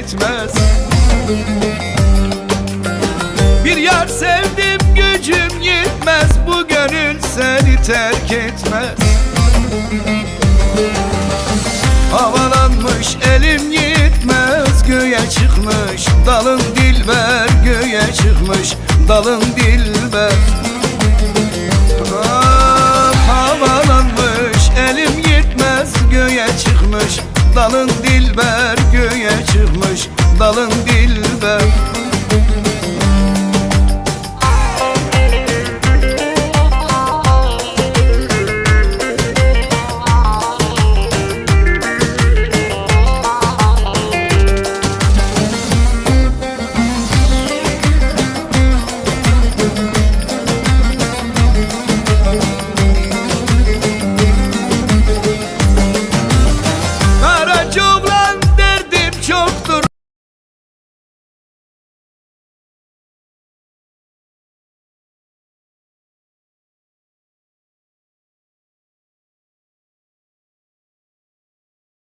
gitmez Bir yar sevdim gücüm yetmez. Bu gönül seni terk etmez. Havalanmış elim gitmez Göğe çıkmış dalın dilber. Göğe çıkmış dalın dilber. Ah, Havalanmış elim gitmez Göğe çıkmış dalın dilber. Göğe dalın dilber